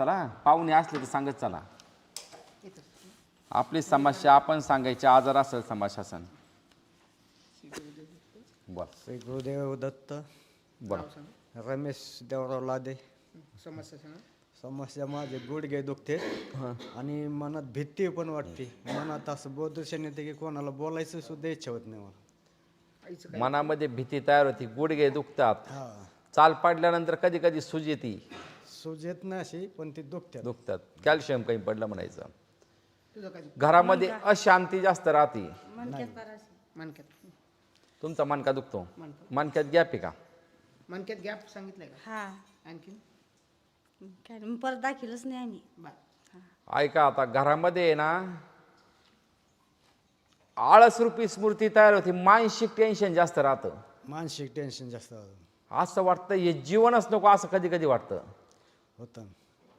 चला. पाहुणे असले तर सांगत चला. आपली समस्या आपण सांगायची आजार असेल समाशासन बर श्री गुरुदेव दत्त बर रमेश देवराव लादे. समस्या सांगा समस्या माझे गुडघे दुखते. आणि मनात भीती पण वाटते. मनात असं बोधूषण येते की कोणाला बोलायचं सुद्धा इच्छा होत नाही मला. आईचं मनामध्ये भीती तयार होती गुडघे दुखतात. हा. चाल पाडल्यानंतर कधी कधी सूज येते. सूज येत नाही अशी पण ती दुखते दुखतात कॅल्शियम काही पडलं म्हणायचं. घरामध्ये अशांती जास्त राहते. मानक्यात तुमचा मनका दुखतो? मानका मनक्यात गॅप आहे का? मानक्यात गॅप सांगितलंय का? हा. आणखीन? काय नाही, मग परत दाखिलच नाही आम्ही. ऐका आता घरामध्ये आहे ना आळस रूपी स्मृती तयार होती मानसिक टेन्शन जास्त राहतं. मानसिक टेन्शन जास्त असं वाटतं हे जीवनच नको असं कधी कधी वाटतं. होतं.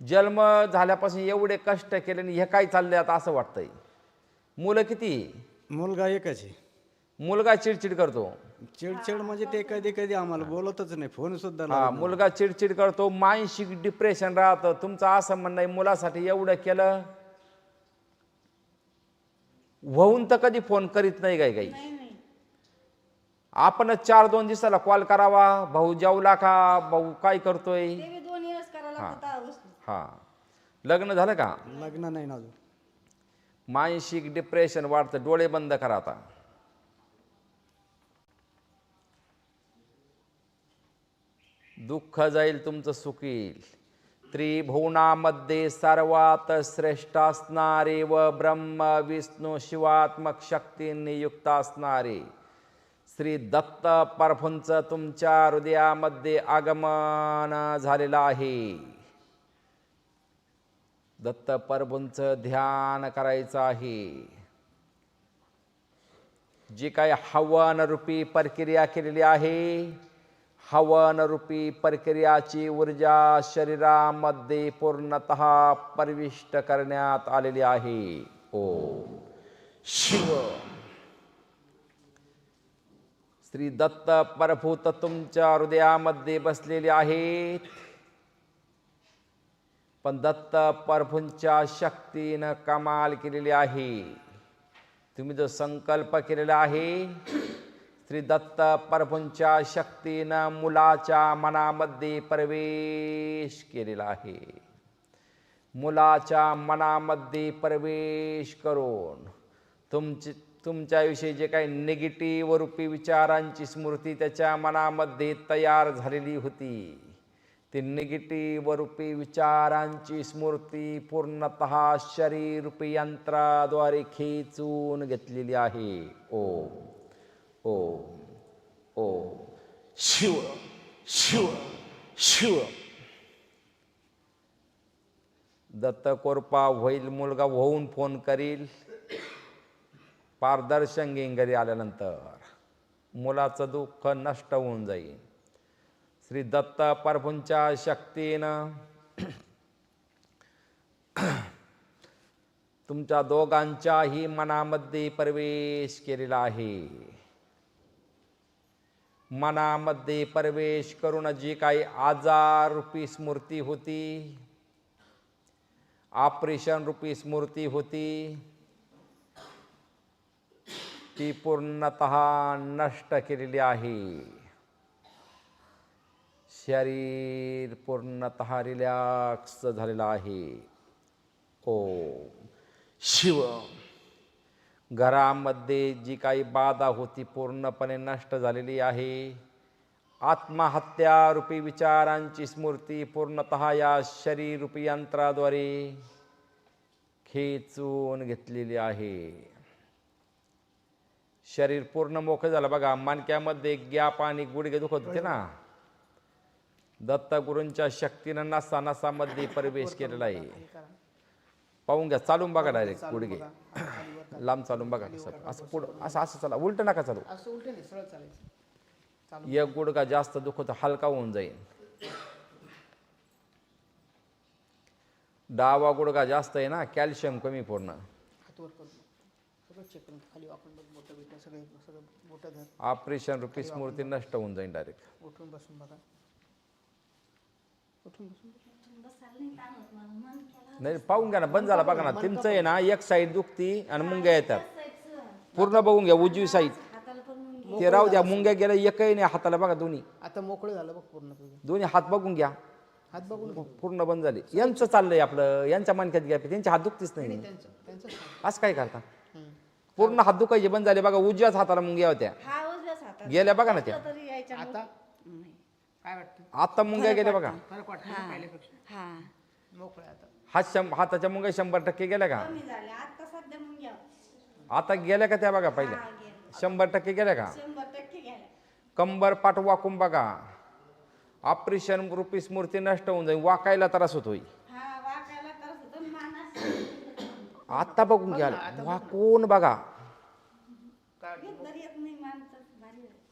जन्म झाल्यापासून एवढे कष्ट केले आणि हे काय चाललंय आता असं वाटतंय? मुलं किती? मुलगा एकच आहे. मुलगा चिडचिड करतो. चिडचिड म्हणजे ते कधी कधी आम्हाला बोलतच नाही फोन सुद्धा हा लावत. मुलगा चिडचिड करतो मानसिक डिप्रेशन राहतं. तुमचं असं म्हणणं आहे मुलासाठी एवढं केलं. होऊन तर कधी फोन करीत नाही काही? काही आपणच चार दोन दिवसाला कॉल करावा. भाऊ जेवला का भाऊ काय करतोय? हा. लग्न झालं का? लग्न नाही ना अजून. मानसिक डिप्रेशन वाढतं. डोळे बंद करा आता. दुःख जाईल तुमचं सुख येईल. त्रिभुवनामध्ये सर्वात श्रेष्ठ असणारे व ब्रह्म विष्णू शिवात्मक शक्तींनी युक्त असणारे. श्री दत्त प्रभूंचं तुमच्या हृदयामध्ये आगमन झालेलं आहे. दत्त प्रभूंचं ध्यान करायचं आहे. जी काय हवन रूपी प्रक्रिया केलेली आहे हवन रूपी प्रक्रियाची ऊर्जा शरीरामध्ये पूर्णत प्रविष्ट करण्यात आलेली आहे. ओ. शिव. श्री दत्त परभूत तुमच्या हृदयामध्ये बसलेले आहेत. पण दत्त परभूंच्या शक्तीनं कमाल केलेली आहे. तुम्ही जो संकल्प केलेला आहे श्री दत्त प्रभूंच्या शक्तीनं मुलाच्या मनामध्ये प्रवेश केलेला आहे. मुलाच्या मनामध्ये प्रवेश करून तुमची तुमच्याविषयी जे काही निगेटिव्ह रूपी विचारांची स्मृती त्याच्या मनामध्ये तयार झालेली होती. ती निगेटिव्ह रूपी विचारांची स्मृती पूर्णत शरीररूपी यंत्राद्वारे खेचून घेतलेली आहे. ओ ओ ओ शिव शिव शिव. दत्त कोरपा होईल मुलगा होऊन फोन करील. पारदर्शन घेईन घरी आल्यानंतर मुलाचं दुःख नष्ट होऊन जाईल. श्री दत्त प्रभूंच्या शक्तीनं तुमच्या दोघांच्याही मनामध्ये प्रवेश केलेला आहे. मनामध्ये प्रवेश करून जी काही आजार रूपी स्मृती होती ऑपरेशन रूपी स्मृती होती ती पूर्णत नष्ट केलेली आहे. शरीर पूर्णत रिलॅक्स झालेलं आहे. ओ शिव. घरामध्ये जी काही बाधा होती पूर्णपणे नष्ट झालेली आहे. आत्महत्या रूपी विचारांची स्मृती पूर्णत या शरीररूपी यंत्राद्वारे खेचून घेतलेली आहे. शरीर पूर्ण मोकळं झालं बघा. मानक्यामध्ये गॅप आणि गुडघे दुखत होते ना. दत्तगुरूंच्या शक्तीनं नसा नसामध्ये प्रवेश केलेला आहे. पाहून घ्या चालून बघा डायरेक्ट गुडघे. लांब चालून बघा कसं असं पुढं असं असं चला उलट नका चालू. एक गुडघा जास्त दुखत हलका होऊन जाईल डावा गुडघा जास्त आहे ना कॅल्शियम कमी पूर्ण. सगळं चेक करून खाली आपण बघ बोटं बिटं सगळे सगळं बोटं धर ऑपरेशन रूपी स्मृती नष्ट होऊन जाईल डायरेक्ट उठून बसून बघा. उठून बसून बसायला नाही पाहून घ्या ना बंद झाला बघा ना. तुमचं आहे ना एक साईड दुखती आणि मुंग्या येतात. पूर्ण बघून घ्या उजवी साईड हाताला पण मुंग्या. ते राहू द्या मुंग्या गेल्या एकही नाही हाताला बघा दोन्ही. आता मोकळं झालं बघ पूर्ण तुझं. दोन्ही हात बघून घ्या. हात बघून. पूर्ण बंद झाले. यांचं चाललंय आपलं यांच्या मानक्यात घ्या त्यांचे हात दुखतीच नाही त्यांचं त्यांचं असं काय करता? पूर्ण हात दुखायचे बंद झाले बघा उजव्याच हाताला मुंग्या होत्या. हा उजव्याच हातात गेल्या बघा ना त्या. तरी यायच्या आता? नाही. काय वाटतं? आता मुंग्या गेल्या बघा. फरक वाटतं ना पहिल्यापेक्षा? हा. मोकळं आहे आता. हात शं हाताच्या मुंग्या शंभर टक्के गेल्या का? कमी झाले आता सध्या मुंग्या आता गेल्या का त्या बघा पहिल्या? हा, गेल्या. शंभर टक्के गेल्या का? शंभर टक्के गेल्या. कंबर पाठ वाकून बघा ऑपरेशन रूपी स्मृती नष्ट होऊन जाईल. वाकायला त्रास होतोय हा वाकायला त्रास होतो मानस आता बघून घ्या वाकून बघा.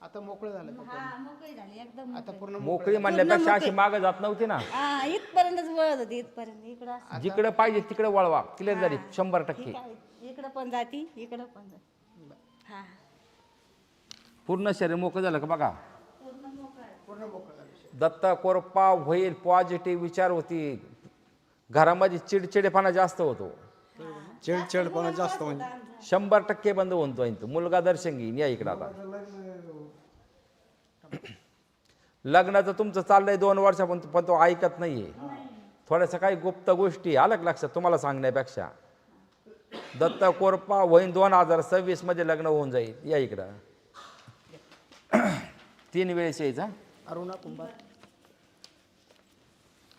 आता मोकळं झालं? हा मोकळी झाली एकदम आता पूर्ण मोकळी म्हणल्यापेक्षा अशी मागं जात नव्हती ना? हा इथपर्यंतच वळत होती इथपर्यंत. इकडं असं. जिकडे पाहिजे तिकडे वळवा. क्लिअर झाली. शंभर टक्के. आहे. इकडं पण जाती इकडं पण जाती. हा. पूर्ण शरीर मोकळं झालं का बघा? पूर्ण मोकळं आहे. पूर्ण मोकळं झालं. दत्त कोरपा होईल पॉझिटिव्ह विचार होती घरामध्ये चिडचिडेपणा जास्त होतो. चिडचिडपणा जास्त म्हणजे शंभर टक्के बंद होतो तो. मुलगा दर्शन घेईन. या इकडं आता. लग्नाचं तुमचं चाललंय दोन वर्षापर्यंत पण तो ऐकत नाहीये. थोड्याशा काही गुप्त गोष्टी आलं का लक्षात तुम्हाला सांगण्यापेक्षा? दत्त कोरपा होईन दोन हजार सव्वीसमध्ये लग्न होऊन जाईल. या इकडं. तीन वेळेस यायचा अरुणा कुंभार.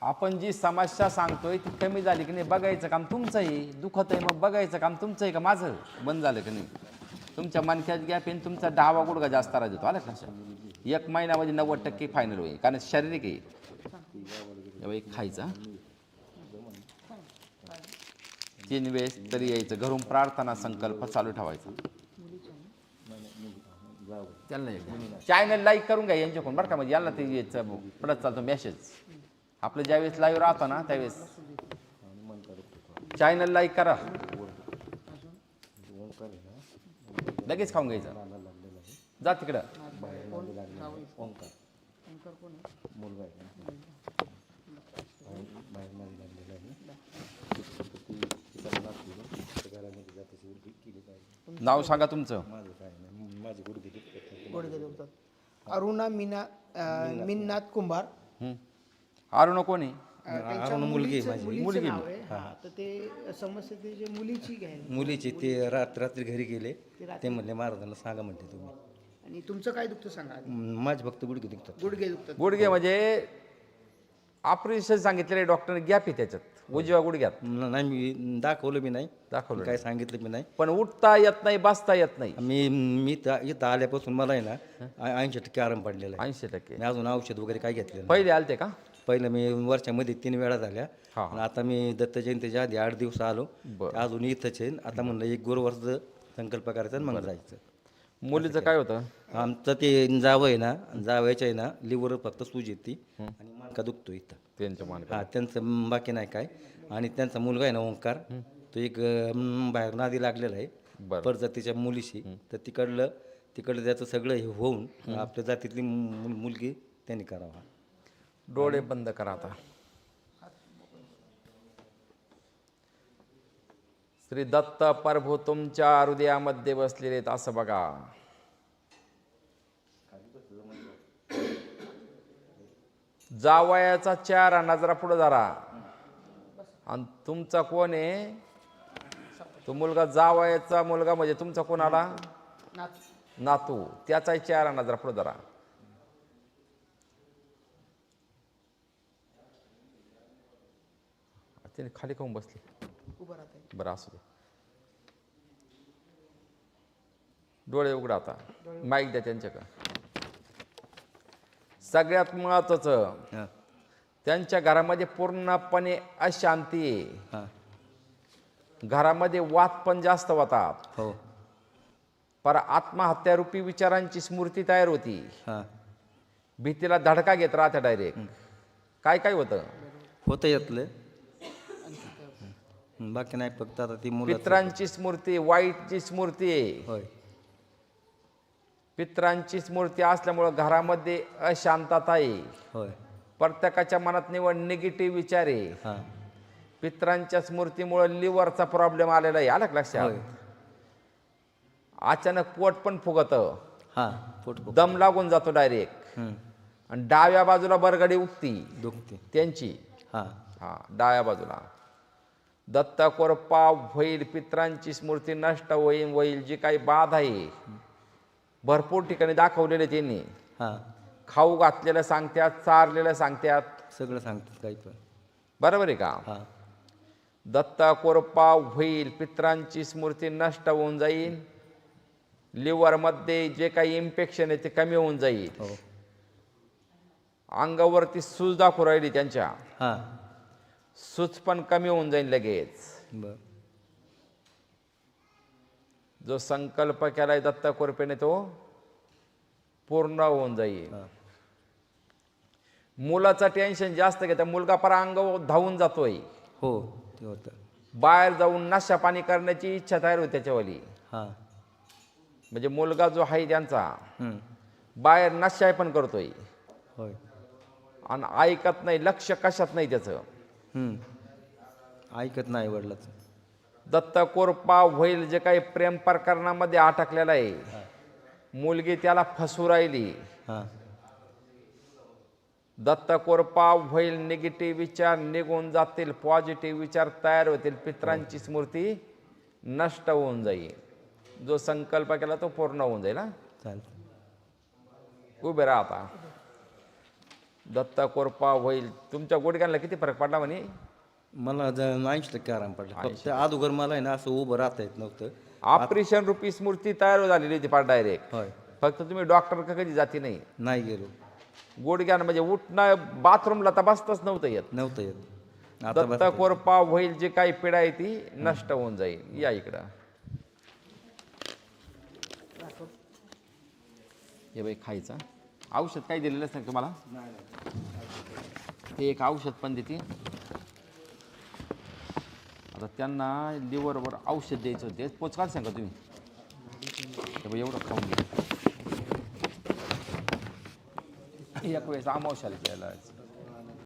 आपण जी समस्या सांगतोय ती कमी झाली की नाही बघायचं काम तुमचं आहे दुखत आहे मग बघायचं काम तुमचं आहे का माझं? बंद झालं की नाही? तुमच्या मनक्यात गॅप येईन तुमचा डावा गुडगा जास्त राहत येतो आलं का लक्षात? एक महिन्यामध्ये नव्वद टक्के फायनल होईल कारण शारीरिक आहे. तेव्हा खायचा तीन वेळेस तरी यायचं घरून प्रार्थना संकल्प चालू ठेवायचा. चॅनल लाईक करून घ्या यांच्याकडून बरं का? म्हणजे याला ते याचं पडत चालतो मेसेज आपलं ज्यावेळेस लाईव्ह राहतो ना त्यावेळेस. चॅनल लाईक करा. लगेच खाऊन घ्यायचं. जा तिकडं. नाव सांगा तुमचं. अरुणा मीना मिन्नाथ कुंभार. अरुण कोण आहे अं, त्यांच्या मुलीचं- मुलीचं नाव आहे. हा. तर ते समस्या ते जे मुलीची घ्यायला मुलीचे ते रात रात्री घरी गेले. ते म्हणले महाराजांना सांगा म्हणते तुम्ही. आणि तुमचं काय दुखतं सांगा आधी. म, माझे फक्त गुडघे दुखतात. गुडघे दुखतात. गुडघे म्हणजे ऑपरेशन सांगितलेले डॉक्टरने गॅप आहे त्याच्यात. उजव्या गुडघ्यात. न- नाही मी दाखवलं मी नाही. दाखवलं काय सांगितलं मी नाही. पण उठता येत नाही बसता येत नाही. मी मी इथं आल्यापासून मला आहे ना ऐंशी टक्के आराम पडलेला आहे. ऐंशी टक्के. मी अजून औषध वगैरे काय घेतलेलं नाही. पहिले आलते का? पहिलं मी वर्षामध्ये तीन वेळा झाल्या. हा. आणि आता मी दत्त जयंतीच्या आधी आठ दिवस आलो. बरं. अजून इथंच आहे. आता म्हणलं एक गुरुवर्ष संकल्प करायचा आणि मग जायचं. मुलीचं काय होतं? आमचं ते जावं आहे ना जावयाचं आहे ना लिव्हर फक्त सूज येते आणि मानका दुखतो इथं. त्यांच्या मान हा त्यांचं बाकी नाही काय. आणि त्यांचा मुलगा आहे ना ओंकार. तो एक अं, बाहेर नादी लागलेला आहे. बरं. परजातीच्या मुलीशी. तर तिकडलं तिकडलं त्याचं सगळं हे होऊन आपल्या जातीतली मु- मुलगी त्यांनी करावा. डोळे बंद करा आता. श्री दत्त प्रभू तुमच्या हृदयामध्ये बसलेले आहेत असं बघा. जावयाचा चेहरा नजरा पुढे जरा आणि तुमचा कोण आहे? तो मुलगा जावयाचा मुलगा म्हणजे तुमचा कोण आला? नातू. त्याचाही चेहरा नजरा पुढे जरा त्याने खाली खाऊन बसले. उभं राहत बरं असू दे. डोळे उघडा आता. माईक द्या त्यांच्याकडं. सगळ्यात महत्वाचं हां. त्यांच्या घरामध्ये पूर्णपणे अशांती. आहे हां. घरामध्ये वाद पण जास्त होतात. हो. पर आत्महत्यारूपी विचारांची स्मृती तयार होती. हां. भीतीला धडका घेत राहते डायरेक्ट काय काय होतं? होतं यातलं. बाकी नाही फक्त आता ती मुलं पित्रांची स्मृती वाईटची स्मृती. आहे होय. पित्रांची स्मृती असल्यामुळं घरामध्ये अशांतता आहे होय. प्रत्येकाच्या मनात निवड निगेटिव्ह विचार. आहे हां. पित्रांच्या स्मृतीमुळे लिव्हरचा प्रॉब्लेम आलेला आहे. आला का लक्षात? होय. अचानक पोट पण फुगत. हां पोट दम लागून जातो डायरेक्ट हं. आणि डाव्या बाजूला बरगडी उठती दुखते. त्यांची. हां. हा डाव्या बाजूला. दत्त कोरपा होईल पित्रांची स्मृती नष्ट होईल होईल जी काही बाध आहे. भरपूर ठिकाणी दाखवलेले त्यांनी. हां. खाऊ घातलेलं सांगतात चारलेलं सांगतात. सगळं सांगतात काही पण. बरोबर आहे का? हां. दत्त कोरपा होईल पित्रांची स्मृती नष्ट होऊन जाईल लिव्हरमध्ये जे काही इन्फेक्शन आहे ते कमी होऊन जाईल. हो. अंगावरती सूज दाखवू राहिली त्यांच्या. सूज पण कमी होऊन जाईल लगेच. बर. जो संकल्प केलाय दत्त कोरपेने तो पूर्ण होऊन जाईल. मुलाचं टेन्शन जास्त घेतं मुलगा पर अंग धावून जातोय. हो ते होतं. बाहेर जाऊन नशा पाणी करण्याची इच्छा तयार होती त्याच्यावाली. हां. म्हणजे मुलगा जो आहे त्यांचा. बाहेर नशा पण करतोय. होय. आणि ऐकत नाही लक्ष कशात नाही त्याचं. ऐकत नाही वडिलाचं. दत्त कोरपा होईल जे काही प्रेम प्रकरणामध्ये अटकलेला आहे. मुलगी त्याला फसू राहिली. हां. दत्त कोरपा होईल निगेटिव्ह विचार निघून जातील पॉझिटिव्ह विचार तयार होतील पित्रांची स्मृती नष्ट होऊन जाईल. जो संकल्प केला तो पूर्ण होऊन जाईल हा. चालतं उभे राहा आता. दत्त कोरपा होईल. तुमच्या गुडघ्यांना किती फरक पडला म्हणे? मला ऐंशी टक्के आराम पडला. फक्त अगोदर मला आहे ना असं उभं राहता येत नव्हतं. ऑपरेशन रूपी स्मृती तयार झालेली होती फार डायरेक्ट होय. फक्त तुम्ही डॉक्टर कधी जाती नाही? नाही गेलो. गुडघ्यानं म्हणजे उठणं बाथरूमला तर बसतच नव्हतं येत. नव्हतं येत. आता दत्त कोरपा होईल जी काही पिढा आहे ती नष्ट होऊन जाईल. या इकडं. हे बाई खायचं औषध काही दिलेलंच नाही तुम्हाला? ते एक औषध पण देते. आता त्यांना लिव्हरवर औषध द्यायचं होते. पोचकाल सांगा तुम्ही. एवढं खाऊन घ्या. एक वेळेस अमावशाला केलं